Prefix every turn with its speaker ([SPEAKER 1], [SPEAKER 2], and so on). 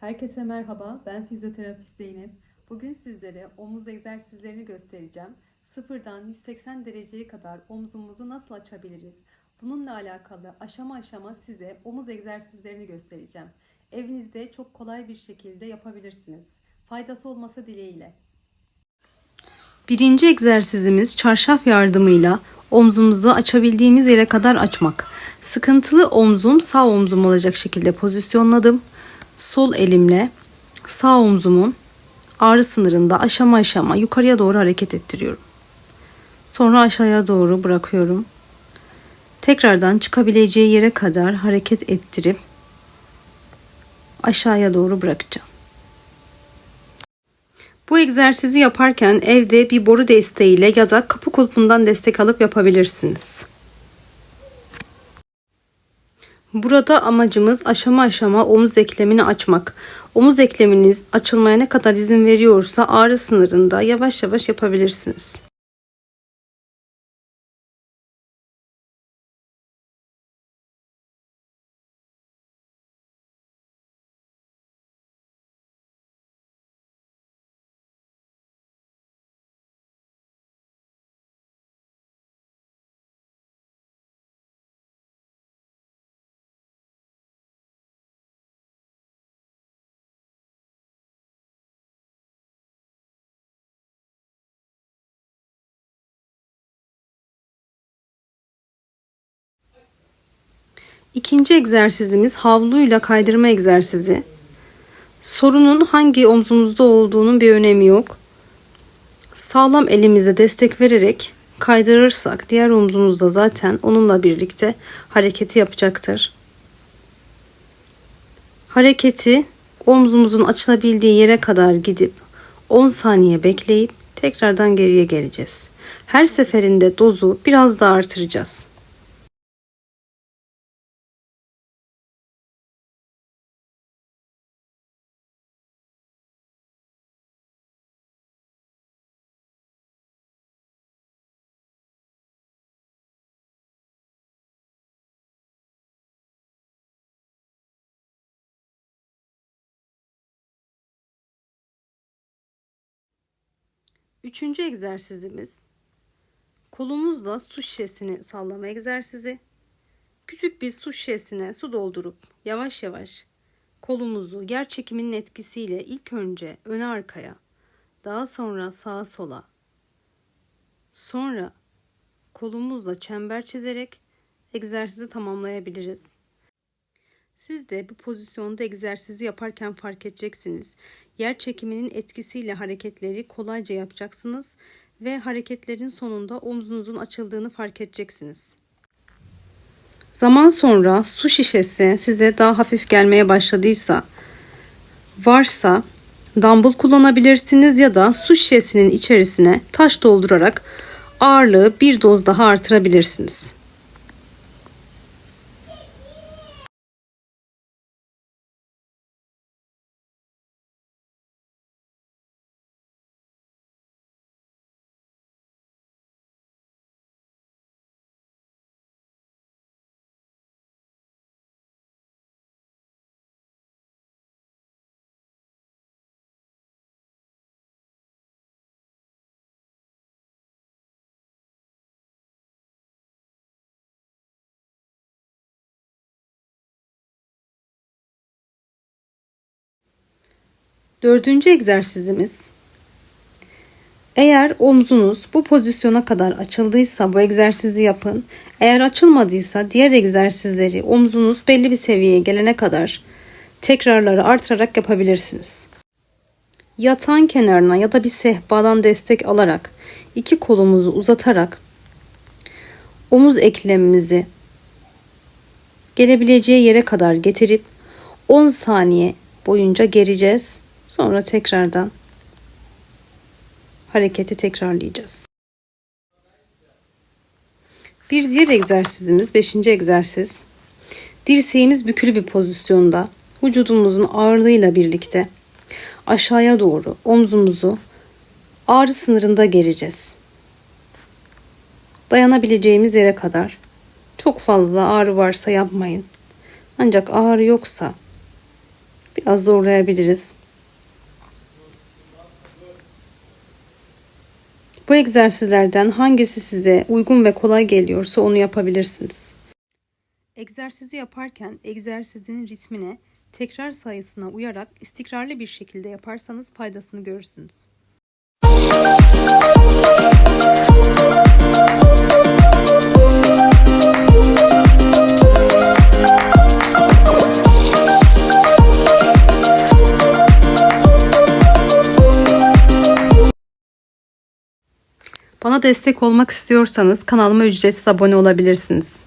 [SPEAKER 1] Herkese merhaba, ben fizyoterapist Zeynep. Bugün sizlere omuz egzersizlerini göstereceğim. Sıfırdan 180 dereceye kadar omzumuzu nasıl açabiliriz? Bununla alakalı aşama aşama size omuz egzersizlerini göstereceğim. Evinizde çok kolay bir şekilde yapabilirsiniz. Faydası olması dileğiyle.
[SPEAKER 2] Birinci egzersizimiz çarşaf yardımıyla omzumuzu açabildiğimiz yere kadar açmak. Sıkıntılı omzum sağ omzum olacak şekilde pozisyonladım. Sol elimle sağ omzumun ağrı sınırında aşama aşama yukarıya doğru hareket ettiriyorum. Sonra aşağıya doğru bırakıyorum. Tekrardan çıkabileceği yere kadar hareket ettirip aşağıya doğru bırakacağım. Bu egzersizi yaparken evde bir boru desteğiyle ya da kapı kulpundan destek alıp yapabilirsiniz. Burada amacımız aşama aşama omuz eklemini açmak. Omuz ekleminiz açılmaya ne kadar izin veriyorsa ağrı sınırında yavaş yavaş yapabilirsiniz. İkinci egzersizimiz havluyla kaydırma egzersizi. Sorunun hangi omzumuzda olduğunun bir önemi yok. Sağlam elimize destek vererek kaydırırsak diğer omzumuz da zaten onunla birlikte hareketi yapacaktır. Hareketi omzumuzun açılabildiği yere kadar gidip 10 saniye bekleyip tekrardan geriye geleceğiz. Her seferinde dozu biraz daha artıracağız. Üçüncü egzersizimiz kolumuzla su şişesini sallama egzersizi. Küçük bir su şişesine su doldurup yavaş yavaş kolumuzu yer çekiminin etkisiyle ilk önce öne arkaya, daha sonra sağa sola, sonra kolumuzla çember çizerek egzersizi tamamlayabiliriz. Siz de bu pozisyonda egzersizi yaparken fark edeceksiniz. Yer çekiminin etkisiyle hareketleri kolayca yapacaksınız ve hareketlerin sonunda omzunuzun açıldığını fark edeceksiniz. Zaman sonra su şişesi size daha hafif gelmeye başladıysa, varsa dumbbell kullanabilirsiniz ya da su şişesinin içerisine taş doldurarak ağırlığı bir doz daha artırabilirsiniz. Dördüncü egzersizimiz. Eğer omzunuz bu pozisyona kadar açıldıysa bu egzersizi yapın. Eğer açılmadıysa diğer egzersizleri omzunuz belli bir seviyeye gelene kadar tekrarları artırarak yapabilirsiniz. Yatağın kenarına ya da bir sehpadan destek alarak iki kolumuzu uzatarak omuz eklemimizi gelebileceği yere kadar getirip 10 saniye boyunca gereceğiz. Sonra tekrardan hareketi tekrarlayacağız. Bir diğer egzersizimiz, beşinci egzersiz. Dirseğimiz bükülü bir pozisyonda, vücudumuzun ağırlığıyla birlikte aşağıya doğru omzumuzu ağrı sınırında gereceğiz. Dayanabileceğimiz yere kadar. Çok fazla ağrı varsa yapmayın. Ancak ağrı yoksa Biraz zorlayabiliriz. Bu egzersizlerden hangisi size uygun ve kolay geliyorsa onu yapabilirsiniz. Egzersizi yaparken egzersizin ritmine, tekrar sayısına uyarak istikrarlı bir şekilde yaparsanız faydasını görürsünüz. Bana destek olmak istiyorsanız kanalıma ücretsiz abone olabilirsiniz.